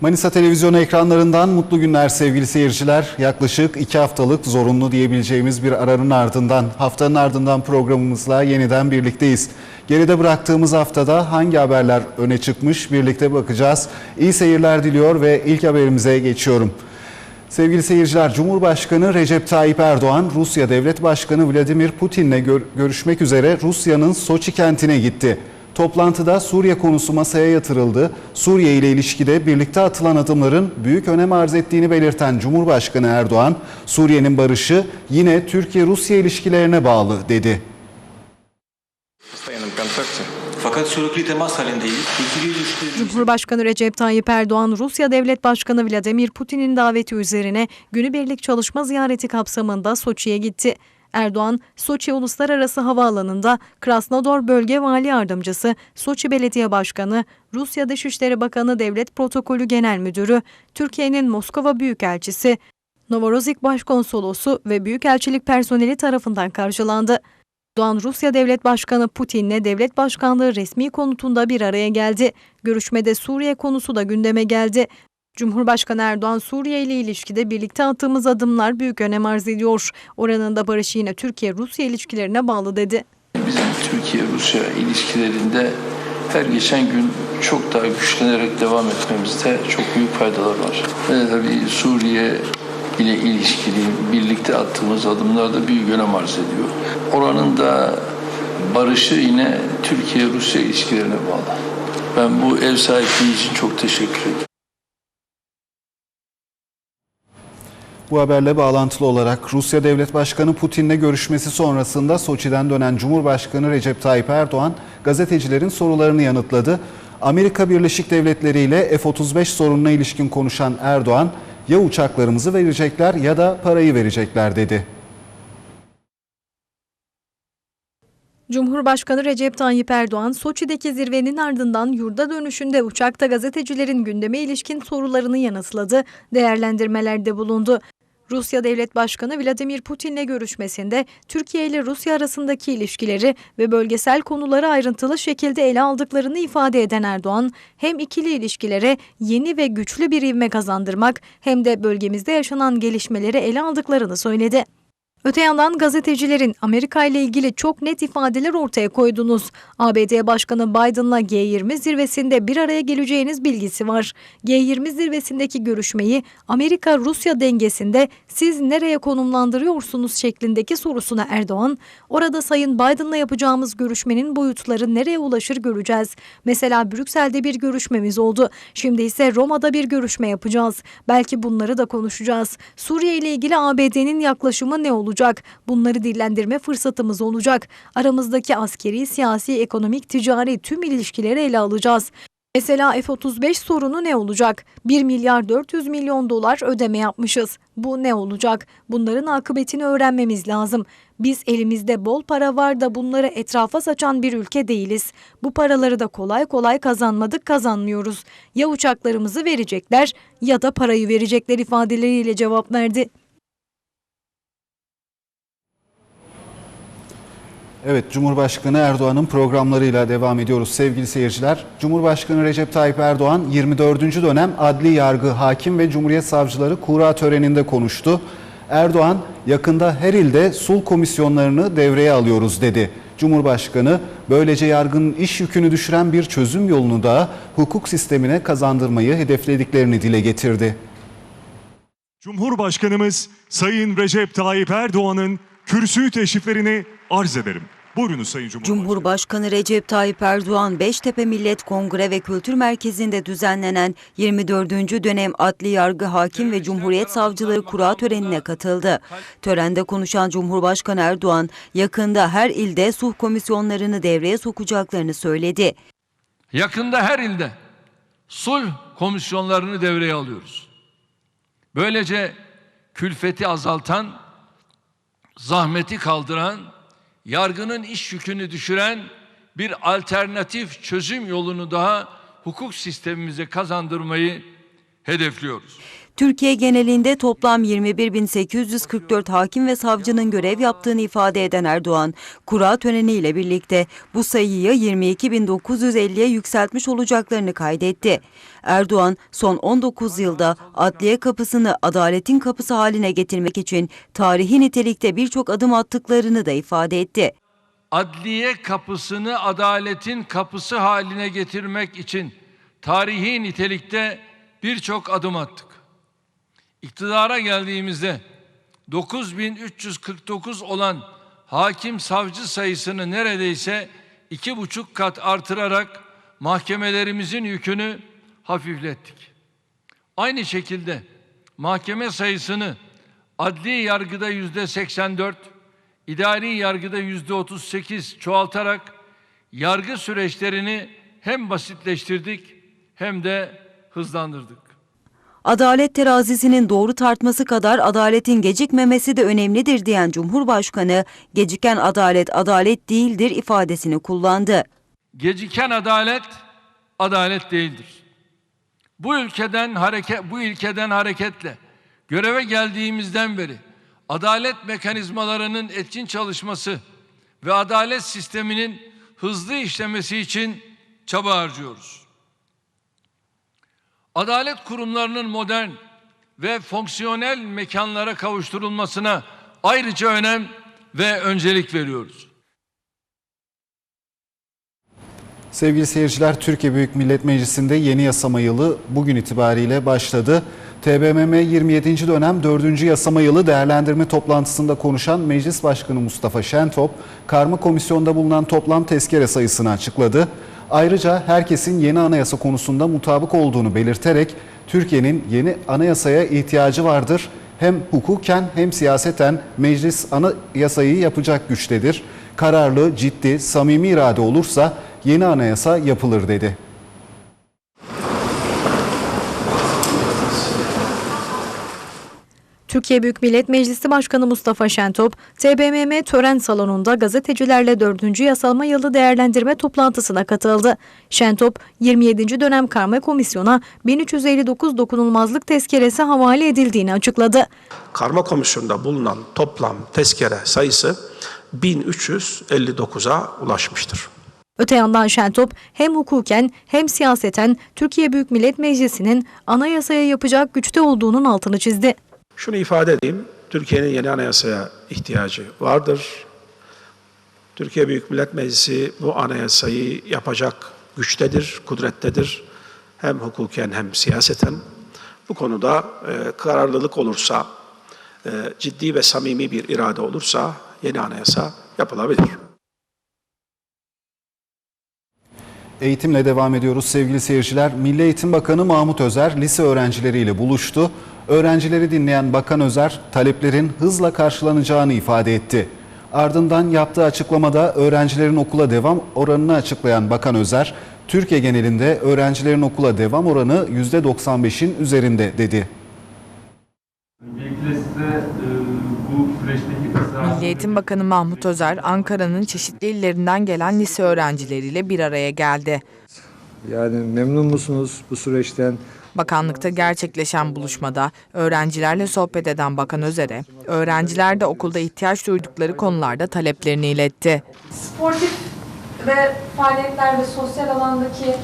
Manisa Televizyonu ekranlarından mutlu günler sevgili seyirciler. Yaklaşık iki haftalık zorunlu diyebileceğimiz bir aranın ardından, haftanın ardından programımızla yeniden birlikteyiz. Geride bıraktığımız haftada hangi haberler öne çıkmış birlikte bakacağız. İyi seyirler diliyor ve ilk haberimize geçiyorum. Sevgili seyirciler, Cumhurbaşkanı Recep Tayyip Erdoğan, Rusya Devlet Başkanı Vladimir Putin'le gör- görüşmek üzere Rusya'nın Soçi kentine gitti. Toplantıda Suriye konusu masaya yatırıldı. Suriye ile ilişkide birlikte atılan adımların büyük önem arz ettiğini belirten Cumhurbaşkanı Erdoğan, Suriye'nin barışı yine Türkiye-Rusya ilişkilerine bağlı dedi. Fakat sürekli temas halindeyiz. Cumhurbaşkanı Recep Tayyip Erdoğan, Rusya Devlet Başkanı Vladimir Putin'in daveti üzerine günübirlik çalışma ziyareti kapsamında Soçi'ye gitti. Erdoğan, Soçi Uluslararası Havaalanı'nda Krasnodar Bölge Vali Yardımcısı, Soçi Belediye Başkanı, Rusya Dışişleri Bakanı Devlet Protokolü Genel Müdürü, Türkiye'nin Moskova Büyükelçisi, Novorossiysk Başkonsolosu ve Büyükelçilik personeli tarafından karşılandı. Doğan Rusya Devlet Başkanı Putin'le devlet başkanlığı resmi konutunda bir araya geldi. Görüşmede Suriye konusu da gündeme geldi. Cumhurbaşkanı Erdoğan Suriye ile ilişkide birlikte attığımız adımlar büyük önem arz ediyor. Oranın da barışı yine Türkiye-Rusya ilişkilerine bağlı dedi. Bizim Türkiye-Rusya ilişkilerinde her geçen gün çok daha güçlenerek devam etmemizde çok büyük faydalar var. Ve tabii Suriye ile ilişkili birlikte attığımız adımlar da büyük önem arz ediyor. Oranın da barışı yine Türkiye-Rusya ilişkilerine bağlı. Ben bu ev sahipliği için çok teşekkür ederim. Bu haberle bağlantılı olarak Rusya Devlet Başkanı Putin'le görüşmesi sonrasında Soçi'den dönen Cumhurbaşkanı Recep Tayyip Erdoğan gazetecilerin sorularını yanıtladı. Amerika Birleşik Devletleri ile F-35 sorununa ilişkin konuşan Erdoğan, ya uçaklarımızı verecekler ya da parayı verecekler dedi. Cumhurbaşkanı Recep Tayyip Erdoğan, Soçi'deki zirvenin ardından yurda dönüşünde uçakta gazetecilerin gündeme ilişkin sorularını yanıtladı, değerlendirmelerde bulundu. Rusya Devlet Başkanı Vladimir Putin'le görüşmesinde Türkiye ile Rusya arasındaki ilişkileri ve bölgesel konuları ayrıntılı şekilde ele aldıklarını ifade eden Erdoğan, hem ikili ilişkilere yeni ve güçlü bir ivme kazandırmak hem de bölgemizde yaşanan gelişmeleri ele aldıklarını söyledi. Öte yandan gazetecilerin Amerika ile ilgili çok net ifadeler ortaya koydunuz. ABD Başkanı Biden'la G20 zirvesinde bir araya geleceğiniz bilgisi var. G20 zirvesindeki görüşmeyi Amerika-Rusya dengesinde siz nereye konumlandırıyorsunuz şeklindeki sorusuna Erdoğan, orada Sayın Biden'la yapacağımız görüşmenin boyutları nereye ulaşır göreceğiz. Mesela Brüksel'de bir görüşmemiz oldu. Şimdi ise Roma'da bir görüşme yapacağız. Belki bunları da konuşacağız. Suriye ile ilgili ABD'nin yaklaşımı ne olacak? Bunları dillendirme fırsatımız olacak. Aramızdaki askeri, siyasi, ekonomik, ticari tüm ilişkileri ele alacağız. Mesela F-35 sorunu ne olacak? 1 milyar 400 milyon dolar ödeme yapmışız. Bu ne olacak? Bunların akıbetini öğrenmemiz lazım. Biz elimizde bol para var da bunları etrafa saçan bir ülke değiliz. Bu paraları da kolay kolay kazanmadık, kazanmıyoruz. Ya uçaklarımızı verecekler ya da parayı verecekler ifadeleriyle cevap verdi. Evet, Cumhurbaşkanı Erdoğan'ın programlarıyla devam ediyoruz sevgili seyirciler. Cumhurbaşkanı Recep Tayyip Erdoğan 24. dönem adli yargı, hakim ve cumhuriyet savcıları kura töreninde konuştu. Erdoğan, yakında her ilde sul komisyonlarını devreye alıyoruz dedi. Cumhurbaşkanı, böylece yargının iş yükünü düşüren bir çözüm yolunu da hukuk sistemine kazandırmayı hedeflediklerini dile getirdi. Cumhurbaşkanımız Sayın Recep Tayyip Erdoğan'ın kürsü teşriflerini arz ederim. Buyurunuz Sayın Cumhurbaşkanım. Cumhurbaşkanı Recep Tayyip Erdoğan, Beştepe Millet Kongre ve Kültür Merkezi'nde düzenlenen 24. dönem Adli Yargı Hakim ve Cumhuriyet Savcıları Kura törenine katıldı. Törende konuşan Cumhurbaşkanı Erdoğan, yakında her ilde sulh komisyonlarını devreye sokacaklarını söyledi. Yakında her ilde sulh komisyonlarını devreye alıyoruz. Böylece külfeti azaltan, zahmeti kaldıran, yargının iş yükünü düşüren bir alternatif çözüm yolunu daha hukuk sistemimize kazandırmayı hedefliyoruz. Türkiye genelinde toplam 21.844 hakim ve savcının görev yaptığını ifade eden Erdoğan, kura töreniyle birlikte bu sayıyı 22.950'ye yükseltmiş olacaklarını kaydetti. Erdoğan, son 19 yılda adliye kapısını adaletin kapısı haline getirmek için tarihi nitelikte birçok adım attıklarını da ifade etti. adliye kapısını adaletin kapısı haline getirmek için tarihi nitelikte birçok adım attık. İktidara geldiğimizde 9349 olan hakim savcı sayısını neredeyse iki buçuk kat artırarak mahkemelerimizin yükünü hafiflettik. Aynı şekilde mahkeme sayısını adli yargıda yüzde 84, idari yargıda yüzde 38 çoğaltarak yargı süreçlerini hem basitleştirdik hem de hızlandırdık. Adalet terazisinin doğru tartması kadar adaletin gecikmemesi de önemlidir diyen Cumhurbaşkanı, geciken adalet adalet değildir ifadesini kullandı. Geciken adalet adalet değildir. Bu ülkeden hareket bu ilkeden hareketle göreve geldiğimizden beri adalet mekanizmalarının etkin çalışması ve adalet sisteminin hızlı işlemesi için çaba harcıyoruz. Adalet kurumlarının modern ve fonksiyonel mekanlara kavuşturulmasına ayrıca önem ve öncelik veriyoruz. Sevgili seyirciler, Türkiye Büyük Millet Meclisi'nde yeni yasama yılı bugün itibariyle başladı. TBMM 27. dönem 4. yasama yılı değerlendirme toplantısında konuşan Meclis Başkanı Mustafa Şentop, karma komisyonda bulunan toplam tezkere sayısını açıkladı. Ayrıca herkesin yeni anayasa konusunda mutabık olduğunu belirterek Türkiye'nin yeni anayasaya ihtiyacı vardır. Hem hukuken hem siyaseten meclis anayasayı yapacak güçtedir. Kararlı, ciddi, samimi irade olursa yeni anayasa yapılır dedi. Türkiye Büyük Millet Meclisi Başkanı Mustafa Şentop, TBMM tören salonunda gazetecilerle 4. yasama yılı değerlendirme toplantısına katıldı. Şentop, 27. dönem karma komisyona 1359 dokunulmazlık tezkeresi havale edildiğini açıkladı. Karma komisyonda bulunan toplam tezkere sayısı 1359'a ulaşmıştır. Öte yandan Şentop hem hukuken hem siyaseten Türkiye Büyük Millet Meclisi'nin anayasaya yapacak güçte olduğunun altını çizdi. Şunu ifade edeyim, Türkiye'nin yeni anayasaya ihtiyacı vardır. Türkiye Büyük Millet Meclisi bu anayasayı yapacak güçtedir, kudrettedir. Hem hukuken hem siyaseten. Bu konuda e, kararlılık olursa, e, ciddi ve samimi bir irade olursa yeni anayasa yapılabilir. Eğitimle devam ediyoruz sevgili seyirciler. Milli Eğitim Bakanı Mahmut Özer lise öğrencileriyle buluştu. Öğrencileri dinleyen Bakan Özer taleplerin hızla karşılanacağını ifade etti. Ardından yaptığı açıklamada öğrencilerin okula devam oranını açıklayan Bakan Özer, Türkiye genelinde öğrencilerin okula devam oranı %95'in üzerinde dedi. Öncelikle size Milli Eğitim Bakanı Mahmut Özer, Ankara'nın çeşitli illerinden gelen lise öğrencileriyle bir araya geldi. Yani memnun musunuz bu süreçten? Bakanlıkta gerçekleşen buluşmada öğrencilerle sohbet eden Bakan Özer'e, öğrenciler de okulda ihtiyaç duydukları konularda taleplerini iletti. sportif ve faaliyetler ve sosyal alandaki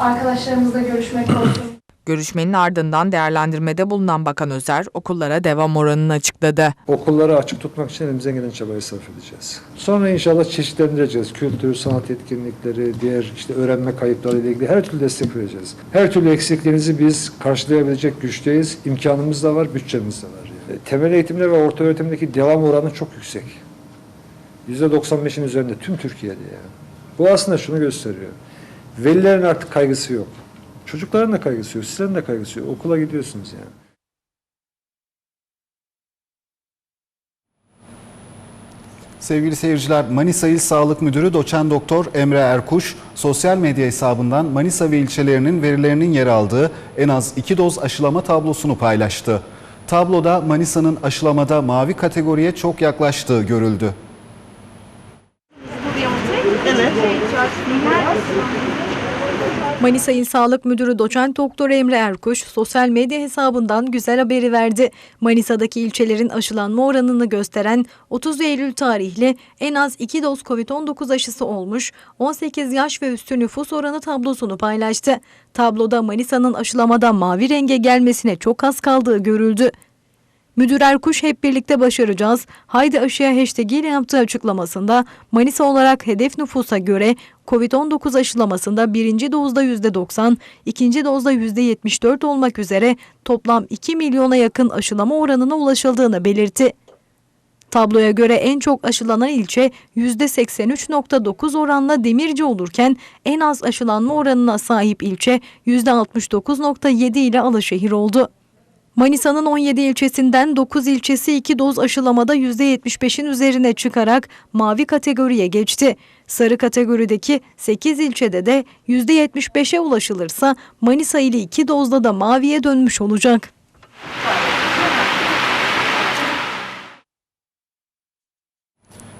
arkadaşlarımızla görüşmek olsun. Görüşmenin ardından değerlendirmede bulunan Bakan Özer, okullara devam oranını açıkladı. Okulları açık tutmak için elimizden gelen çabayı sarf edeceğiz. Sonra inşallah çeşitlendireceğiz. Kültür, sanat etkinlikleri, diğer işte öğrenme kayıpları ile ilgili her türlü destek vereceğiz. Her türlü eksiklerinizi biz karşılayabilecek güçteyiz. İmkanımız da var, bütçemiz de var. Yani. Temel eğitimde ve orta öğretimdeki devam oranı çok yüksek. %95'in üzerinde tüm Türkiye'de yani. Bu aslında şunu gösteriyor. Velilerin artık kaygısı yok. Çocukların da kaygısı yok, sizlerin de kaygısı yok. Okula gidiyorsunuz yani. Sevgili seyirciler, Manisa İl Sağlık Müdürü Doçent Doktor Emre Erkuş, sosyal medya hesabından Manisa ve ilçelerinin verilerinin yer aldığı en az iki doz aşılama tablosunu paylaştı. Tabloda Manisa'nın aşılamada mavi kategoriye çok yaklaştığı görüldü. Manisa İl Sağlık Müdürü Doçent Doktor Emre Erkuş sosyal medya hesabından güzel haberi verdi. Manisa'daki ilçelerin aşılanma oranını gösteren 30 Eylül tarihli en az 2 doz COVID-19 aşısı olmuş 18 yaş ve üstü nüfus oranı tablosunu paylaştı. Tabloda Manisa'nın aşılamada mavi renge gelmesine çok az kaldığı görüldü. Müdür Erkuş hep birlikte başaracağız. Haydi aşıya hashtag ile yaptığı açıklamasında Manisa olarak hedef nüfusa göre COVID-19 aşılamasında birinci dozda %90, ikinci dozda %74 olmak üzere toplam 2 milyona yakın aşılama oranına ulaşıldığını belirtti. Tabloya göre en çok aşılanan ilçe %83.9 oranla Demirci olurken en az aşılanma oranına sahip ilçe %69.7 ile Alaşehir oldu. Manisa'nın 17 ilçesinden 9 ilçesi 2 doz aşılamada %75'in üzerine çıkarak mavi kategoriye geçti. Sarı kategorideki 8 ilçede de %75'e ulaşılırsa Manisa ili 2 dozda da maviye dönmüş olacak.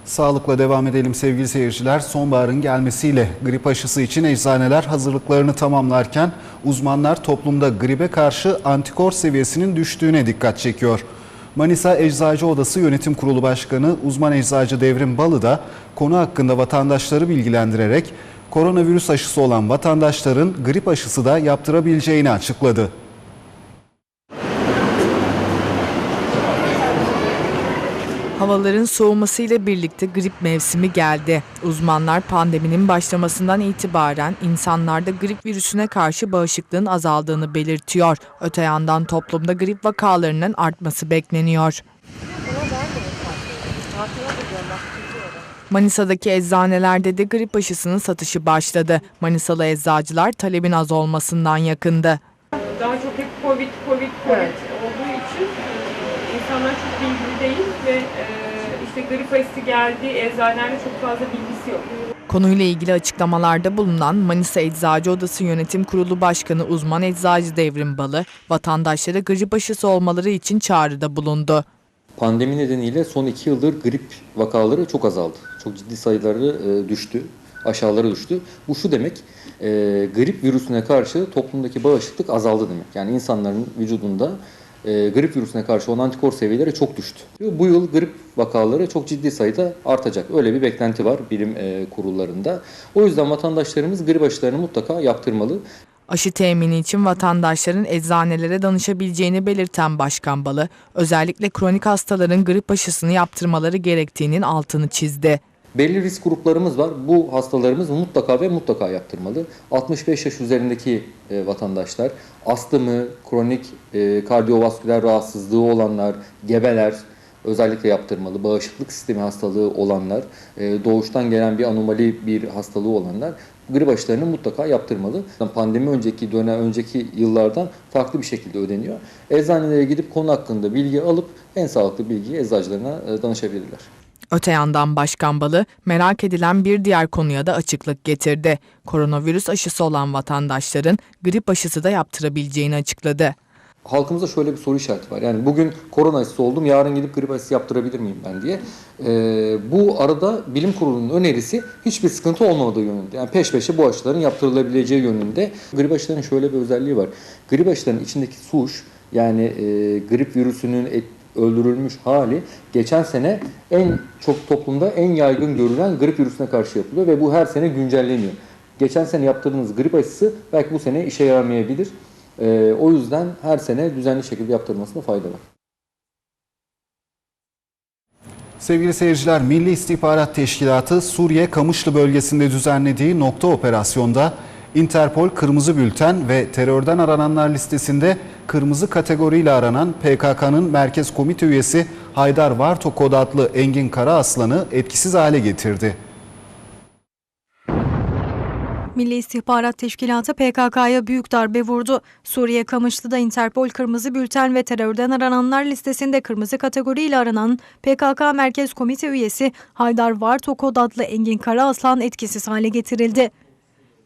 Sağlıkla devam edelim sevgili seyirciler. Sonbaharın gelmesiyle grip aşısı için eczaneler hazırlıklarını tamamlarken uzmanlar toplumda gribe karşı antikor seviyesinin düştüğüne dikkat çekiyor. Manisa Eczacı Odası Yönetim Kurulu Başkanı uzman eczacı Devrim Balı da konu hakkında vatandaşları bilgilendirerek koronavirüs aşısı olan vatandaşların grip aşısı da yaptırabileceğini açıkladı. Havaların soğumasıyla birlikte grip mevsimi geldi. Uzmanlar pandeminin başlamasından itibaren insanlarda grip virüsüne karşı bağışıklığın azaldığını belirtiyor. Öte yandan toplumda grip vakalarının artması bekleniyor. Manisa'daki eczanelerde de grip aşısının satışı başladı. Manisalı eczacılar talebin az olmasından yakındı. Daha çok hep Covid, Covid, Covid olduğu için insanlar çok bilgili değil ve e, işte grip aşısı geldi, eczanelerde çok fazla bilgisi yok. Konuyla ilgili açıklamalarda bulunan Manisa Eczacı Odası Yönetim Kurulu Başkanı uzman eczacı Devrim Balı, vatandaşlara grip aşısı olmaları için çağrıda bulundu. Pandemi nedeniyle son iki yıldır grip vakaları çok azaldı. Çok ciddi sayıları e, düştü, aşağılara düştü. Bu şu demek, e, grip virüsüne karşı toplumdaki bağışıklık azaldı demek. Yani insanların vücudunda e, grip virüsüne karşı olan antikor seviyeleri çok düştü. Bu yıl grip vakaları çok ciddi sayıda artacak. Öyle bir beklenti var bilim e, kurullarında. O yüzden vatandaşlarımız grip aşılarını mutlaka yaptırmalı. Aşı temini için vatandaşların eczanelere danışabileceğini belirten Başkan Balı, özellikle kronik hastaların grip aşısını yaptırmaları gerektiğinin altını çizdi. Belli risk gruplarımız var. Bu hastalarımız mutlaka ve mutlaka yaptırmalı. 65 yaş üzerindeki e, vatandaşlar, astımı, kronik e, kardiyovasküler rahatsızlığı olanlar, gebeler özellikle yaptırmalı. Bağışıklık sistemi hastalığı olanlar, e, doğuştan gelen bir anomali bir hastalığı olanlar grip aşılarını mutlaka yaptırmalı. Pandemi önceki dönem önceki yıllardan farklı bir şekilde ödeniyor. Eczanelere gidip konu hakkında bilgi alıp en sağlıklı bilgiyi eczacılarına e, danışabilirler. Öte yandan Başkan Balı merak edilen bir diğer konuya da açıklık getirdi. Koronavirüs aşısı olan vatandaşların grip aşısı da yaptırabileceğini açıkladı. Halkımızda şöyle bir soru işareti var. Yani bugün korona aşısı oldum, yarın gidip grip aşısı yaptırabilir miyim ben diye. Ee, bu arada bilim kurulunun önerisi hiçbir sıkıntı olmadığı yönünde. Yani peş peşe bu aşıların yaptırılabileceği yönünde. Grip aşılarının şöyle bir özelliği var. Grip aşılarının içindeki suş yani e, grip virüsünün et, öldürülmüş hali geçen sene en çok toplumda en yaygın görülen grip virüsüne karşı yapılıyor ve bu her sene güncelleniyor. Geçen sene yaptırdığınız grip aşısı belki bu sene işe yaramayabilir. Ee, o yüzden her sene düzenli şekilde yaptırmasında fayda var. Sevgili seyirciler, Milli İstihbarat Teşkilatı Suriye Kamışlı bölgesinde düzenlediği nokta operasyonda Interpol Kırmızı Bülten ve terörden arananlar listesinde kırmızı kategoriyle aranan PKK'nın Merkez Komite üyesi Haydar Vartokod adlı Engin Karaaslan'ı etkisiz hale getirdi. Milli İstihbarat Teşkilatı PKK'ya büyük darbe vurdu. Suriye Kamışlı'da Interpol Kırmızı Bülten ve terörden arananlar listesinde kırmızı kategoriyle aranan PKK Merkez Komite üyesi Haydar Vartokod adlı Engin Karaaslan etkisiz hale getirildi.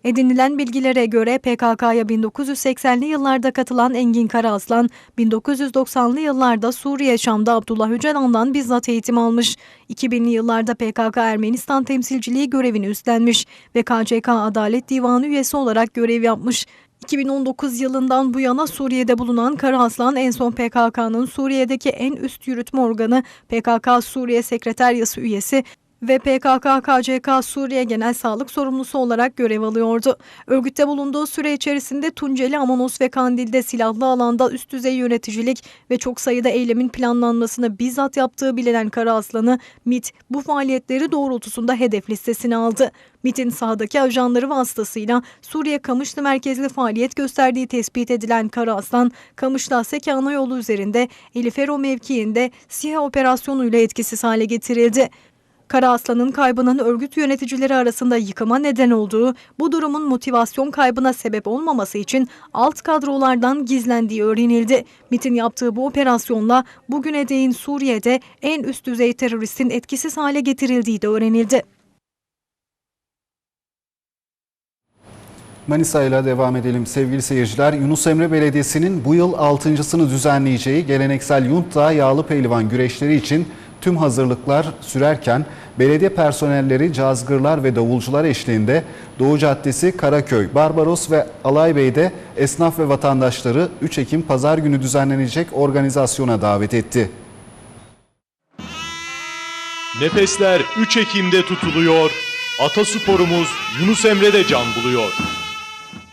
Edinilen bilgilere göre PKK'ya 1980'li yıllarda katılan Engin Karaaslan, 1990'lı yıllarda Suriye Şam'da Abdullah Öcalan'dan bizzat eğitim almış. 2000'li yıllarda PKK Ermenistan temsilciliği görevini üstlenmiş ve KCK Adalet Divanı üyesi olarak görev yapmış. 2019 yılından bu yana Suriye'de bulunan Karaaslan en son PKK'nın Suriye'deki en üst yürütme organı PKK Suriye Sekreteryası üyesi ve PKK-KCK Suriye Genel Sağlık Sorumlusu olarak görev alıyordu. Örgütte bulunduğu süre içerisinde Tunceli, Amanos ve Kandil'de silahlı alanda üst düzey yöneticilik ve çok sayıda eylemin planlanmasını bizzat yaptığı bilinen Karaaslan'ı MIT bu faaliyetleri doğrultusunda hedef listesine aldı. MIT'in sahadaki ajanları vasıtasıyla Suriye Kamışlı merkezli faaliyet gösterdiği tespit edilen Karaaslan, Kamışlı Sekana yolu üzerinde Elifero mevkiinde SİHA operasyonuyla etkisiz hale getirildi. Kara Aslan'ın kaybının örgüt yöneticileri arasında yıkıma neden olduğu, bu durumun motivasyon kaybına sebep olmaması için alt kadrolardan gizlendiği öğrenildi. MIT'in yaptığı bu operasyonla bugüne değin Suriye'de en üst düzey teröristin etkisiz hale getirildiği de öğrenildi. Manisa ile devam edelim sevgili seyirciler. Yunus Emre Belediyesi'nin bu yıl altıncısını düzenleyeceği geleneksel Yuntdağ yağlı pehlivan güreşleri için tüm hazırlıklar sürerken belediye personelleri, cazgırlar ve davulcular eşliğinde Doğu Caddesi, Karaköy, Barbaros ve Alaybey'de esnaf ve vatandaşları 3 Ekim Pazar günü düzenlenecek organizasyona davet etti. Nefesler 3 Ekim'de tutuluyor. Atasporumuz Yunus Emre'de can buluyor.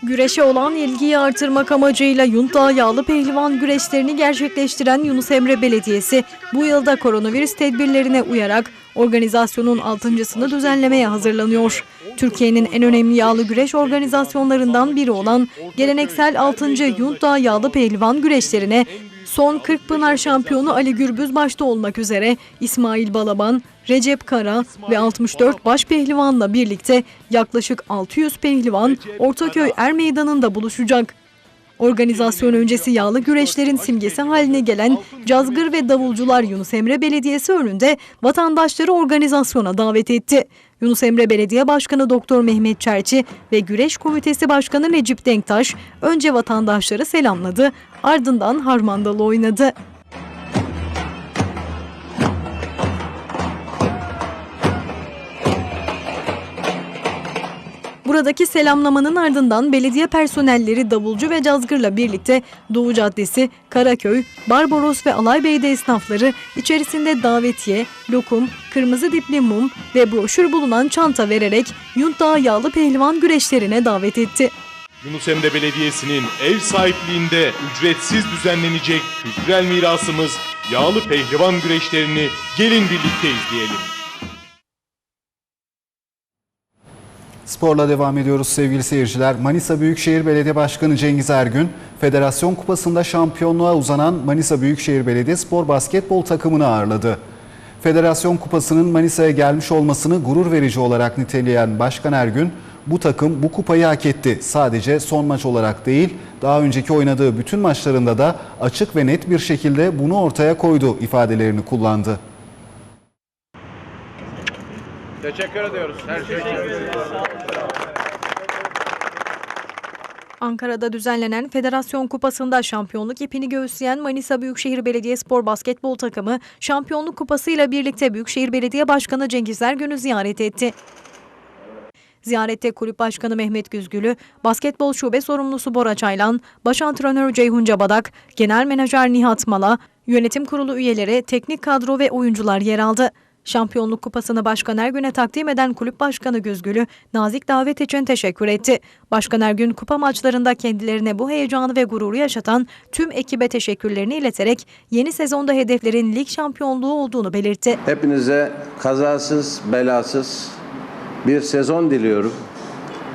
Güreşe olan ilgiyi artırmak amacıyla Yuntağ yağlı pehlivan güreşlerini gerçekleştiren Yunus Emre Belediyesi bu yılda koronavirüs tedbirlerine uyarak organizasyonun altıncısını düzenlemeye hazırlanıyor. Türkiye'nin en önemli yağlı güreş organizasyonlarından biri olan geleneksel 6. Yuntağ yağlı pehlivan güreşlerine son 40 Pınar şampiyonu Ali Gürbüz başta olmak üzere İsmail Balaban, Recep Kara ve 64 baş pehlivanla birlikte yaklaşık 600 pehlivan Ortaköy Er Meydanı'nda buluşacak. Organizasyon öncesi yağlı güreşlerin simgesi haline gelen cazgır ve davulcular Yunus Emre Belediyesi önünde vatandaşları organizasyona davet etti. Yunus Emre Belediye Başkanı Doktor Mehmet Çerçi ve Güreş Komitesi Başkanı Necip Denktaş önce vatandaşları selamladı, ardından harmandalı oynadı. Buradaki selamlamanın ardından belediye personelleri davulcu ve cazgırla birlikte Doğu Caddesi, Karaköy, Barbaros ve Alaybey'de esnafları içerisinde davetiye, lokum, kırmızı dipli mum ve broşür bulunan çanta vererek Yuntdağ yağlı pehlivan güreşlerine davet etti. Yunus Emre Belediyesi'nin ev sahipliğinde ücretsiz düzenlenecek kültürel mirasımız yağlı pehlivan güreşlerini gelin birlikte izleyelim. Sporla devam ediyoruz sevgili seyirciler. Manisa Büyükşehir Belediye Başkanı Cengiz Ergün, Federasyon Kupası'nda şampiyonluğa uzanan Manisa Büyükşehir Belediye Spor basketbol takımını ağırladı. Federasyon Kupası'nın Manisa'ya gelmiş olmasını gurur verici olarak niteleyen Başkan Ergün, bu takım bu kupayı hak etti. Sadece son maç olarak değil, daha önceki oynadığı bütün maçlarında da açık ve net bir şekilde bunu ortaya koydu ifadelerini kullandı. Teşekkür ediyoruz. Her şey için. Ankara'da düzenlenen Federasyon Kupası'nda şampiyonluk ipini göğüsleyen Manisa Büyükşehir Belediyespor basketbol takımı şampiyonluk kupasıyla birlikte Büyükşehir Belediye Başkanı Cengiz Ergün'ü ziyaret etti. Ziyarette kulüp başkanı Mehmet Güzgülü, basketbol şube sorumlusu Bora Çaylan, baş antrenör Ceyhun Cabadak, genel menajer Nihat Mala, yönetim kurulu üyeleri, teknik kadro ve oyuncular yer aldı. Şampiyonluk kupasını Başkan Ergün'e takdim eden kulüp başkanı Güzgülü, nazik davet için teşekkür etti. Başkan Ergün kupa maçlarında kendilerine bu heyecanı ve gururu yaşatan tüm ekibe teşekkürlerini ileterek yeni sezonda hedeflerin lig şampiyonluğu olduğunu belirtti. Hepinize kazasız, belasız bir sezon diliyorum.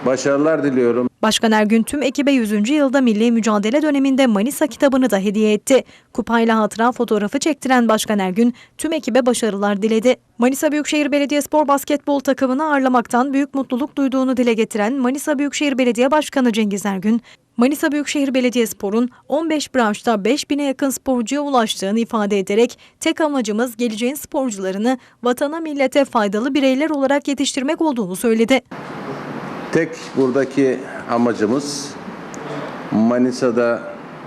Başarılar diliyorum. Başkan Ergün tüm ekibe 100. yılda milli mücadele döneminde Manisa kitabını da hediye etti. Kupayla hatıra fotoğrafı çektiren Başkan Ergün tüm ekibe başarılar diledi. Manisa Büyükşehir Belediyespor basketbol takımını ağırlamaktan büyük mutluluk duyduğunu dile getiren Manisa Büyükşehir Belediye Başkanı Cengiz Ergün, Manisa Büyükşehir Belediyespor'un 15 branşta 5000'e yakın sporcuya ulaştığını ifade ederek tek amacımız geleceğin sporcularını vatana millete faydalı bireyler olarak yetiştirmek olduğunu söyledi. Tek buradaki amacımız Manisa'da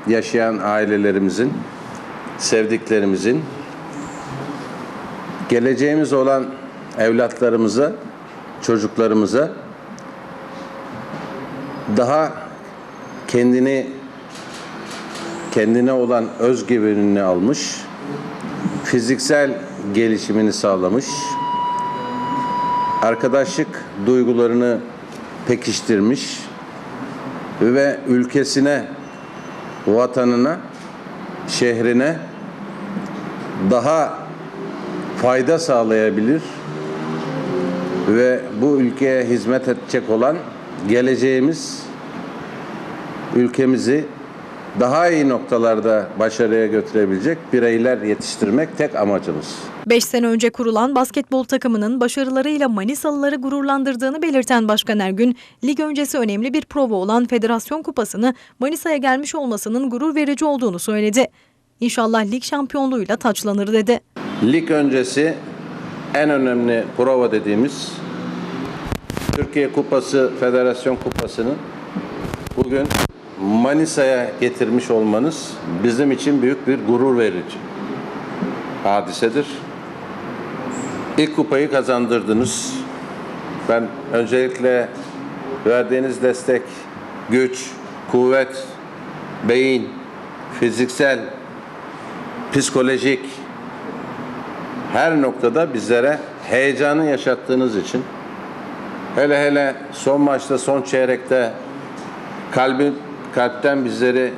yaşayan ailelerimizin, sevdiklerimizin, geleceğimiz olan evlatlarımıza, çocuklarımıza daha kendini kendine olan özgüvenini almış, fiziksel gelişimini sağlamış, arkadaşlık duygularını pekiştirmiş ve ülkesine, vatanına, şehrine daha fayda sağlayabilir ve bu ülkeye hizmet edecek olan geleceğimiz ülkemizi daha iyi noktalarda başarıya götürebilecek bireyler yetiştirmek tek amacımız. 5 sene önce kurulan basketbol takımının başarılarıyla Manisalıları gururlandırdığını belirten Başkan Ergün, lig öncesi önemli bir prova olan Federasyon Kupası'nı Manisa'ya gelmiş olmasının gurur verici olduğunu söyledi. İnşallah lig şampiyonluğuyla taçlanır dedi. Lig öncesi en önemli prova dediğimiz Türkiye Kupası, Federasyon Kupası'nın bugün Manisa'ya getirmiş olmanız bizim için büyük bir gurur verici hadisedir. İlk kupayı kazandırdınız. Ben öncelikle verdiğiniz destek, güç, kuvvet, beyin, fiziksel, psikolojik her noktada bizlere heyecanı yaşattığınız için hele hele son maçta son çeyrekte kalbin kalpten bizleri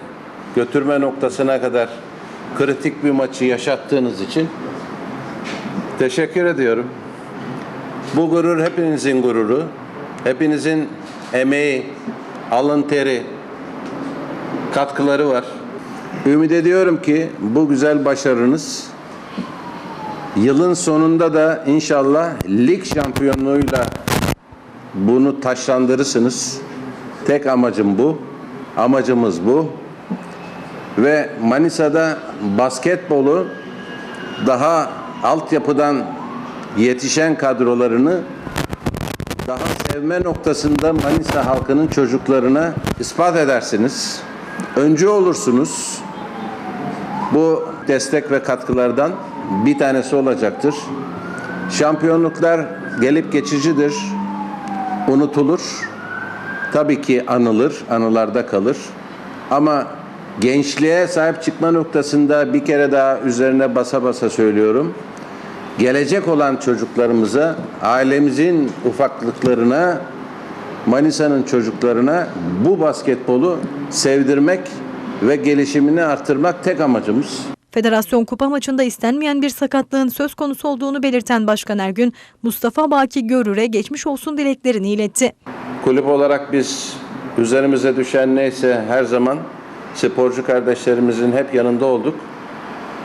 götürme noktasına kadar kritik bir maçı yaşattığınız için teşekkür ediyorum. Bu gurur hepinizin gururu. Hepinizin emeği, alın teri, katkıları var. Ümit ediyorum ki bu güzel başarınız yılın sonunda da inşallah lig şampiyonluğuyla bunu taşlandırırsınız. Tek amacım bu. Amacımız bu. Ve Manisa'da basketbolu daha altyapıdan yetişen kadrolarını daha sevme noktasında Manisa halkının çocuklarına ispat edersiniz. Öncü olursunuz. Bu destek ve katkılardan bir tanesi olacaktır. Şampiyonluklar gelip geçicidir. Unutulur. Tabii ki anılır, anılarda kalır. Ama gençliğe sahip çıkma noktasında bir kere daha üzerine basa basa söylüyorum. Gelecek olan çocuklarımıza, ailemizin ufaklıklarına, Manisa'nın çocuklarına bu basketbolu sevdirmek ve gelişimini artırmak tek amacımız. Federasyon kupa maçında istenmeyen bir sakatlığın söz konusu olduğunu belirten Başkan Ergün, Mustafa Baki Görür'e geçmiş olsun dileklerini iletti. Kulüp olarak biz üzerimize düşen neyse her zaman sporcu kardeşlerimizin hep yanında olduk.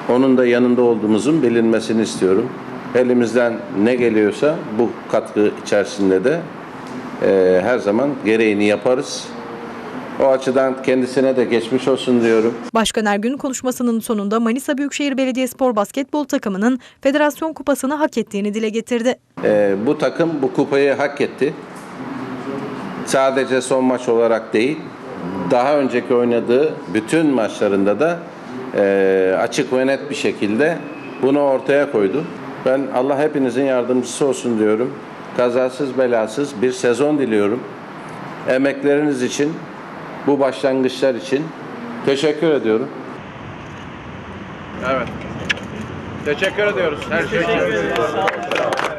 Onun da yanında olduğumuzun bilinmesini istiyorum. Elimizden ne geliyorsa bu katkı içerisinde de e, her zaman gereğini yaparız. O açıdan kendisine de geçmiş olsun diyorum. Başkan Ergün konuşmasının sonunda Manisa Büyükşehir Belediyespor basketbol takımının Federasyon Kupası'nı hak ettiğini dile getirdi. E, bu takım bu kupayı hak etti. Sadece son maç olarak değil, daha önceki oynadığı bütün maçlarında da e, açık ve net bir şekilde bunu ortaya koydu. Ben Allah hepinizin yardımcısı olsun diyorum. Kazasız belasız bir sezon diliyorum. Emekleriniz için, bu başlangıçlar için teşekkür ediyorum. Evet. Teşekkür ediyoruz her şey için.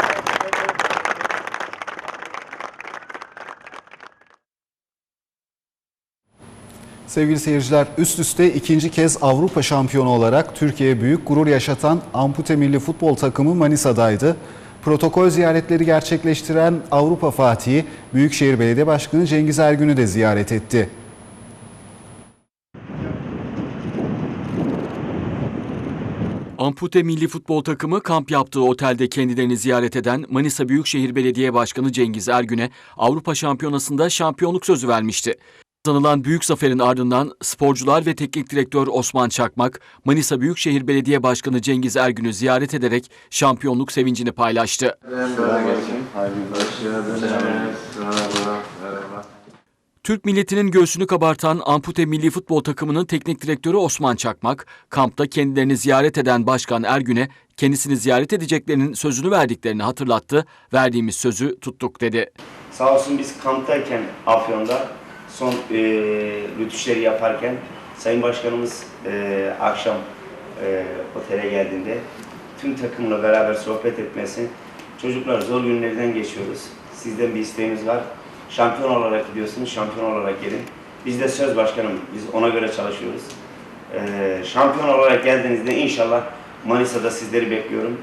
Sevgili seyirciler, üst üste ikinci kez Avrupa şampiyonu olarak Türkiye'ye büyük gurur yaşatan ampute milli futbol takımı Manisa'daydı. Protokol ziyaretleri gerçekleştiren Avrupa Fatihi, Büyükşehir Belediye Başkanı Cengiz Ergün'ü de ziyaret etti. Ampute milli futbol takımı kamp yaptığı otelde kendilerini ziyaret eden Manisa Büyükşehir Belediye Başkanı Cengiz Ergün'e Avrupa Şampiyonası'nda şampiyonluk sözü vermişti. Kazanılan büyük zaferin ardından sporcular ve teknik direktör Osman Çakmak, Manisa Büyükşehir Belediye Başkanı Cengiz Ergün'ü ziyaret ederek şampiyonluk sevincini paylaştı. Türk milletinin göğsünü kabartan ampute milli futbol takımının teknik direktörü Osman Çakmak, kampta kendilerini ziyaret eden Başkan Ergün'e kendisini ziyaret edeceklerinin sözünü verdiklerini hatırlattı. Verdiğimiz sözü tuttuk dedi. Sağ olsun biz kamptayken Afyon'da son e, rütüşleri yaparken Sayın Başkanımız e, akşam e, otele geldiğinde tüm takımla beraber sohbet etmesi, çocuklar zor günlerden geçiyoruz. Sizden bir isteğimiz var. Şampiyon olarak gidiyorsunuz, şampiyon olarak gelin. Biz de söz başkanım, biz ona göre çalışıyoruz. E, şampiyon olarak geldiğinizde inşallah Manisa'da sizleri bekliyorum.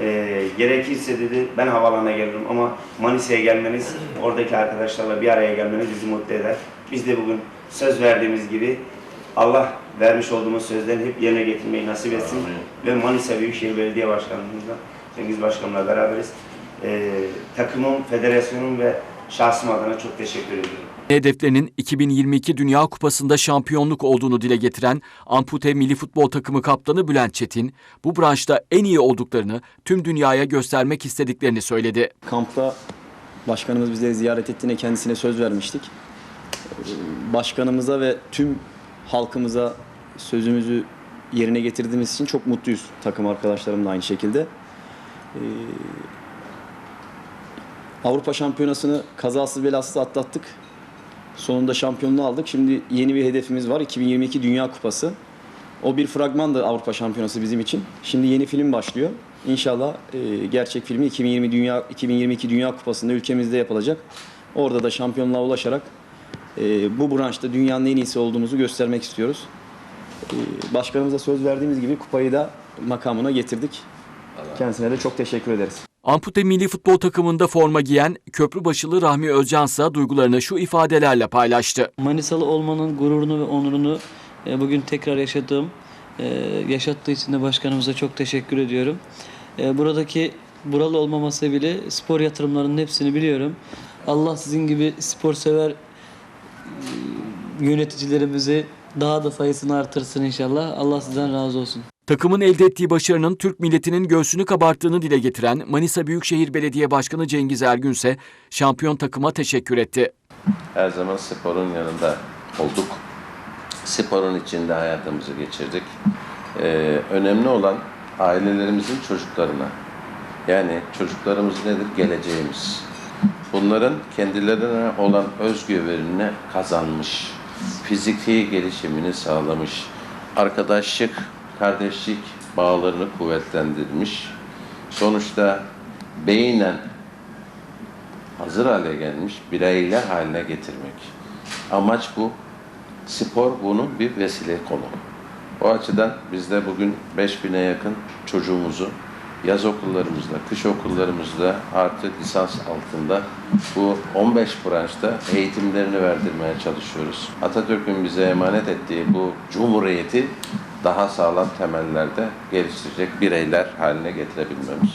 E, gerekirse dedi ben havalarına gelirim ama Manisa'ya gelmeniz, oradaki arkadaşlarla bir araya gelmeniz bizi mutlu eder. Biz de bugün söz verdiğimiz gibi Allah vermiş olduğumuz sözlerini hep yerine getirmeyi nasip etsin. Ve Manisa Büyükşehir Belediye Başkanlığımızla, Cengiz Başkanımla beraberiz. E, takımım, federasyonum ve şahsım adına çok teşekkür ediyorum. Hedeflerinin 2022 Dünya Kupası'nda şampiyonluk olduğunu dile getiren ampute milli futbol takımı kaptanı Bülent Çetin, bu branşta en iyi olduklarını tüm dünyaya göstermek istediklerini söyledi. Kampta başkanımız bize ziyaret ettiğine kendisine söz vermiştik. Başkanımıza ve tüm halkımıza sözümüzü yerine getirdiğimiz için çok mutluyuz. Takım arkadaşlarım da aynı şekilde. Ee, Avrupa Şampiyonası'nı kazasız belasız atlattık. Sonunda şampiyonluğu aldık. Şimdi yeni bir hedefimiz var. 2022 Dünya Kupası. O bir fragmandı Avrupa Şampiyonası bizim için. Şimdi yeni film başlıyor. İnşallah e, gerçek filmi 2020 Dünya 2022 Dünya Kupası'nda ülkemizde yapılacak. Orada da şampiyonluğa ulaşarak e, bu branşta dünyanın en iyisi olduğumuzu göstermek istiyoruz. E, başkanımıza söz verdiğimiz gibi kupayı da makamına getirdik. Kendisine de çok teşekkür ederiz. Ampute milli futbol takımında forma giyen Köprübaşılı Rahmi Özcansa duygularını şu ifadelerle paylaştı. Manisalı olmanın gururunu ve onurunu e, bugün tekrar yaşadığım, e, yaşattığı için de başkanımıza çok teşekkür ediyorum. E, Buradaki buralı olmaması bile spor yatırımlarının hepsini biliyorum. Allah sizin gibi spor sever yöneticilerimizi daha da sayısını artırsın inşallah. Allah sizden razı olsun. Takımın elde ettiği başarının Türk milletinin göğsünü kabarttığını dile getiren Manisa Büyükşehir Belediye Başkanı Cengiz Ergün ise şampiyon takıma teşekkür etti. Her zaman sporun yanında olduk. Sporun içinde hayatımızı geçirdik. Ee, önemli olan ailelerimizin çocuklarına. Yani çocuklarımız nedir? Geleceğimiz. Bunların kendilerine olan özgüvenini kazanmış. Fiziki gelişimini sağlamış. Arkadaşlık, kardeşlik bağlarını kuvvetlendirmiş. Sonuçta beynen hazır hale gelmiş bireyler haline getirmek. Amaç bu. Spor bunun bir vesile konu. O açıdan biz de bugün 5000'e yakın çocuğumuzu yaz okullarımızda, kış okullarımızda artı lisans altında bu 15 branşta eğitimlerini verdirmeye çalışıyoruz. Atatürk'ün bize emanet ettiği bu cumhuriyeti daha sağlam temellerde geliştirecek bireyler haline getirebilmemiz.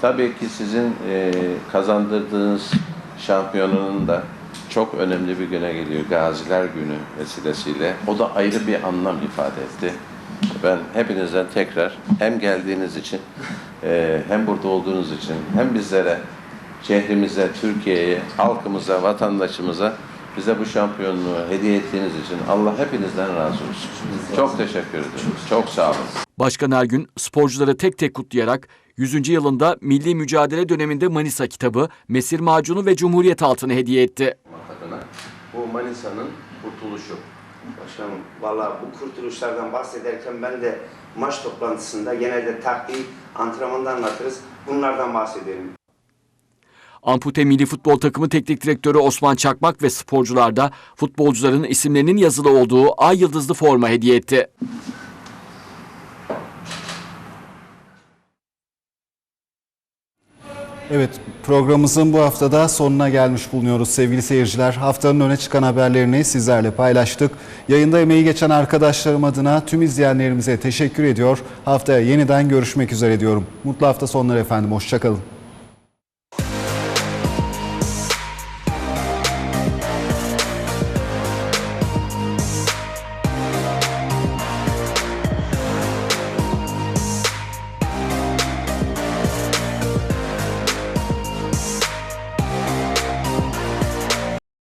Tabii ki sizin e, kazandırdığınız şampiyonanın da çok önemli bir güne geliyor. Gaziler Günü vesilesiyle. O da ayrı bir anlam ifade etti. Ben hepinizden tekrar hem geldiğiniz için e, hem burada olduğunuz için hem bizlere, şehrimize, Türkiye'ye, halkımıza, vatandaşımıza bize bu şampiyonluğu hediye ettiğiniz için Allah hepinizden razı olsun. Çok teşekkür ederim. Çok sağ olun. Başkan Ergün sporcuları tek tek kutlayarak 100. yılında milli mücadele döneminde Manisa kitabı, Mesir Macunu ve Cumhuriyet Altı'nı hediye etti. bu Manisa'nın kurtuluşu. Başkanım valla bu kurtuluşlardan bahsederken ben de maç toplantısında genelde taktiği antrenmanda anlatırız. Bunlardan bahsedelim. Ampute milli futbol takımı teknik direktörü Osman Çakmak ve sporcular da futbolcuların isimlerinin yazılı olduğu ay yıldızlı forma hediye etti. Evet programımızın bu haftada sonuna gelmiş bulunuyoruz sevgili seyirciler. Haftanın öne çıkan haberlerini sizlerle paylaştık. Yayında emeği geçen arkadaşlarım adına tüm izleyenlerimize teşekkür ediyor. Haftaya yeniden görüşmek üzere diyorum. Mutlu hafta sonları efendim. Hoşçakalın.